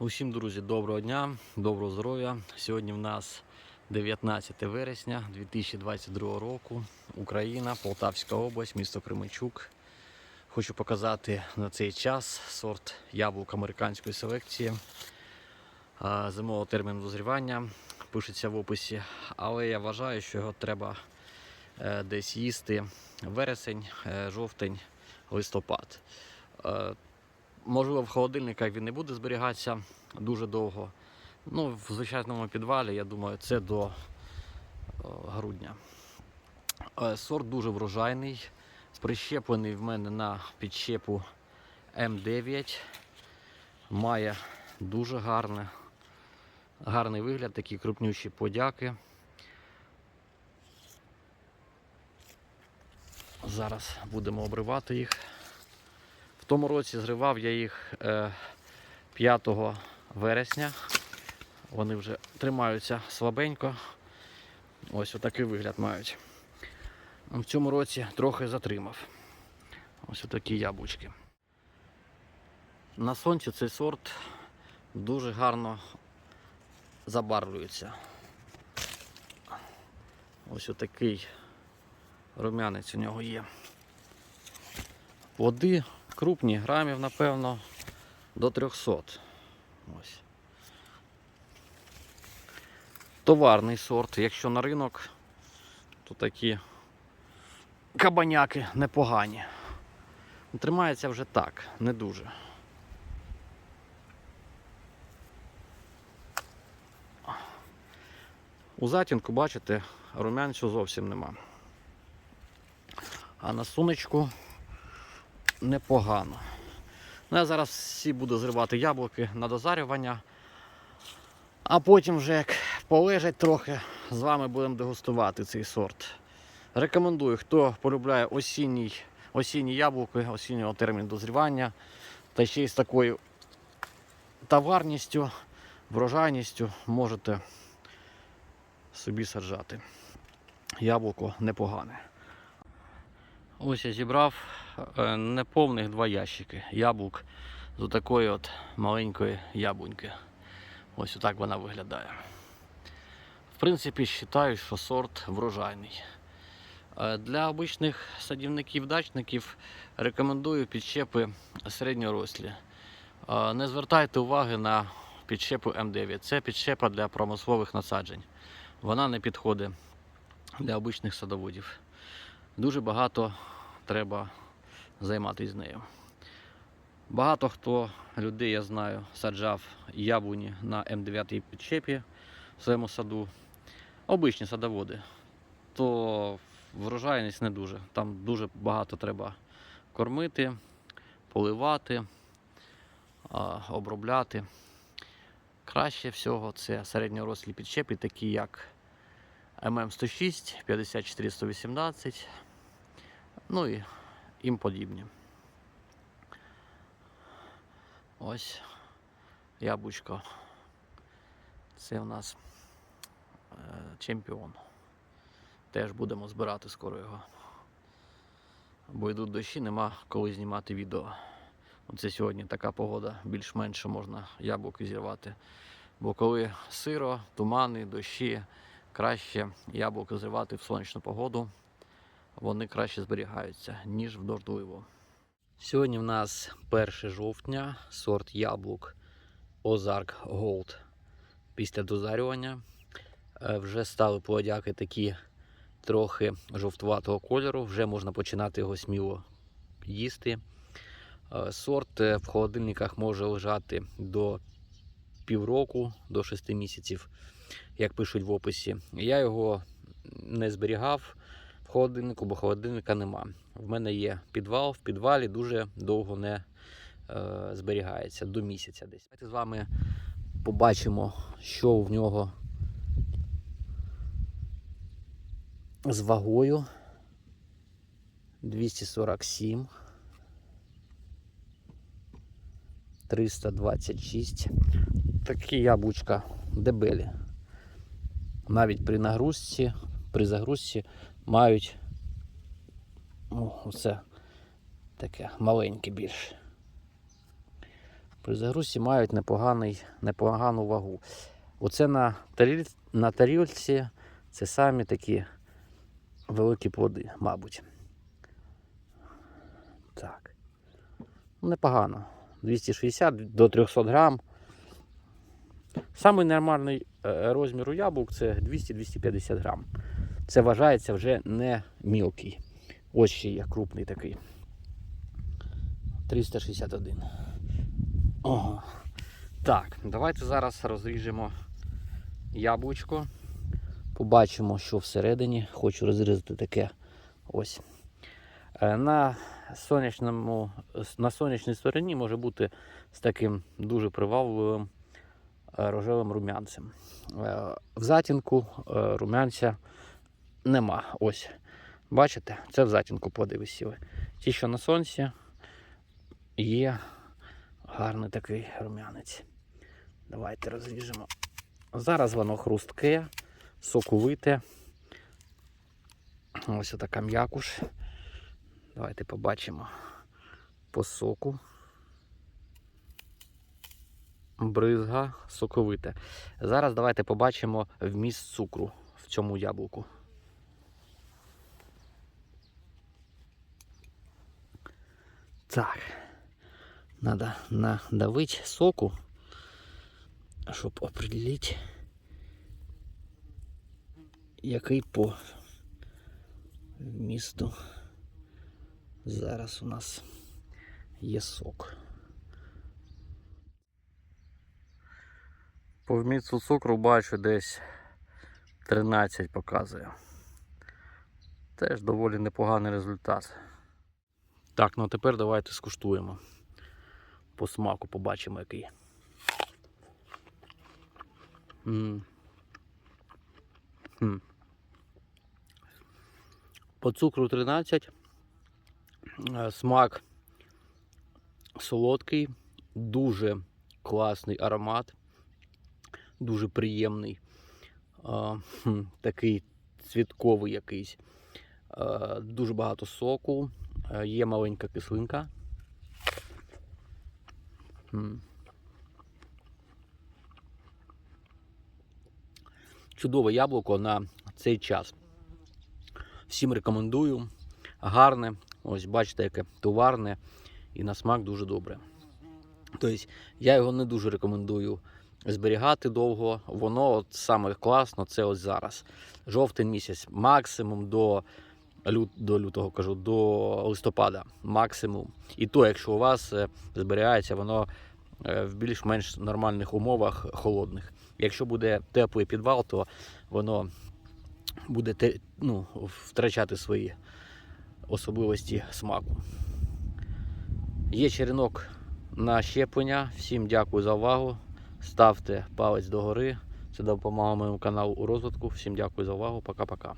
Усім, друзі, доброго дня, доброго здоров'я. Сьогодні в нас 19 вересня 2022 року. Україна, Полтавська область, місто Кременчук. Хочу показати на цей час сорт яблук американської селекції. Зимового терміну дозрівання пишеться в описі, але я вважаю, що його треба е, десь їсти вересень, е, жовтень, листопад. Можливо, в холодильниках він не буде зберігатися дуже довго. Ну, в звичайному підвалі, я думаю, це до е, грудня. Е, Сорт дуже врожайний. Прищеплений в мене на підщепу М9. Має дуже гарне, гарний вигляд, такі крупнющі подяки. Зараз будемо обривати їх. В тому році зривав я їх е, 5 вересня. Вони вже тримаються слабенько. Ось отакий вигляд мають. В цьому році трохи затримав. Ось отакі яблучки. На сонці цей сорт дуже гарно забарвлюється. Ось отакий рум'янець у нього є. Плоди крупні, грамів, напевно, до 300. Ось. Товарний сорт. Якщо на ринок, то такі кабаняки непогані. Тримається вже так, не дуже. У затінку, бачите, румянцю зовсім нема. А на сонечку непогано. Ну, я зараз всі буду зривати яблуки на дозарювання. А потім вже як полежать трохи, з вами будемо дегустувати цей сорт. Рекомендую, хто полюбляє осінній, осінні яблуки, осіннього терміну дозрівання, та ще й з такою товарністю, врожайністю можете собі саджати. Яблуко непогане. Ось я зібрав неповних два ящики яблук з такої от маленької яблуньки. Ось отак вона виглядає. В принципі, вважаю, що сорт врожайний. Е, Для обичних садівників-дачників рекомендую підщепи середньорослі. Е, Не звертайте уваги на підщепу М9. Це підщепа для промислових насаджень. Вона не підходить для обичних садоводів. Дуже багато треба займатися нею. Багато хто людей, я знаю, саджав яблуні на М9 підчепі в своєму саду. Обичні садоводи. То врожайність не дуже. Там дуже багато треба кормити, поливати, обробляти. Краще всього це середньорослі підчепи, такі як ММ106, 54118, ну і їм подібні. Ось яблучко. Це у нас е, чемпіон. Теж будемо збирати скоро його. Бо йдуть дощі, нема коли знімати відео. Оце сьогодні така погода, більш-менш можна яблуки зірвати. Бо коли сиро, тумани, дощі, краще яблуко зривати в сонячну погоду. Вони краще зберігаються, ніж в дождливу. Сьогодні в нас 1 жовтня, сорт яблук Озарк Gold. Після дозарювання Е, вже стали плодяки такі трохи жовтуватого кольору, вже можна починати його сміло їсти. Е, Сорт е, в холодильниках може лежати до півроку, до 6 місяців, як пишуть в описі. Я його не зберігав холодильнику, бо холодильника нема. В мене є підвал, в підвалі дуже довго не е, зберігається, до місяця десь. Давайте з вами побачимо, що в нього з вагою 247, 326. Такі яблучка дебелі. Навіть при нагрузці, при загрузці мають ну, оце таке маленьке більше. При загрузці мають непоганий, непогану вагу. Оце на, таріль, на тарілці це самі такі великі плоди, мабуть. Так. Ну, Непогано. 260 до 300 грам. Самий нормальний е, розмір у яблук це 200-250 грам. Це вважається вже не мілкий. Ось ще є крупний такий. 361. Ого. Так, давайте зараз розріжемо яблучко. Побачимо, що всередині. Хочу розрізати таке ось. Е, На сонячному, на сонячній стороні може бути з таким дуже привабливим е, рожевим рум'янцем. Е, В затінку рум'янця нема. Ось. Бачите, це в затінку плоди висіли. Ті, що на сонці, є гарний такий рум'янець. Давайте розріжемо. Зараз воно хрустке, соковите. Ось така м'якуш. Давайте побачимо по соку. Бризга соковите. Зараз давайте побачимо вміст цукру в цьому яблуку. Так. Надо надавить соку, щоб определити, який по вмісту зараз у нас є сок. По вмісту цукру бачу десь 13 показує. Теж доволі непоганий результат. Так, ну а тепер давайте скуштуємо. По смаку побачимо який. М. М. По цукру 13. Е, Смак солодкий, дуже класний аромат, дуже приємний. Е, Такий цвітковий якийсь. Е, Дуже багато соку, є маленька кислинка. Чудове яблуко на цей час. Всім рекомендую. Гарне. Ось бачите, яке товарне і на смак дуже добре. Тобто я його не дуже рекомендую зберігати довго. Воно от саме класно це ось зараз. Жовтень місяць, максимум до, лют, до лютого кажу, до листопада. Максимум. І то, якщо у вас е, зберігається, воно е, в більш-менш нормальних умовах холодних. Якщо буде теплий підвал, то воно буде ну, втрачати свої особливості смаку. Є черенок на щеплення. Всім дякую за увагу. Ставте палець догори. Це допомагає моєму каналу у розвитку. Всім дякую за увагу. Пока-пока.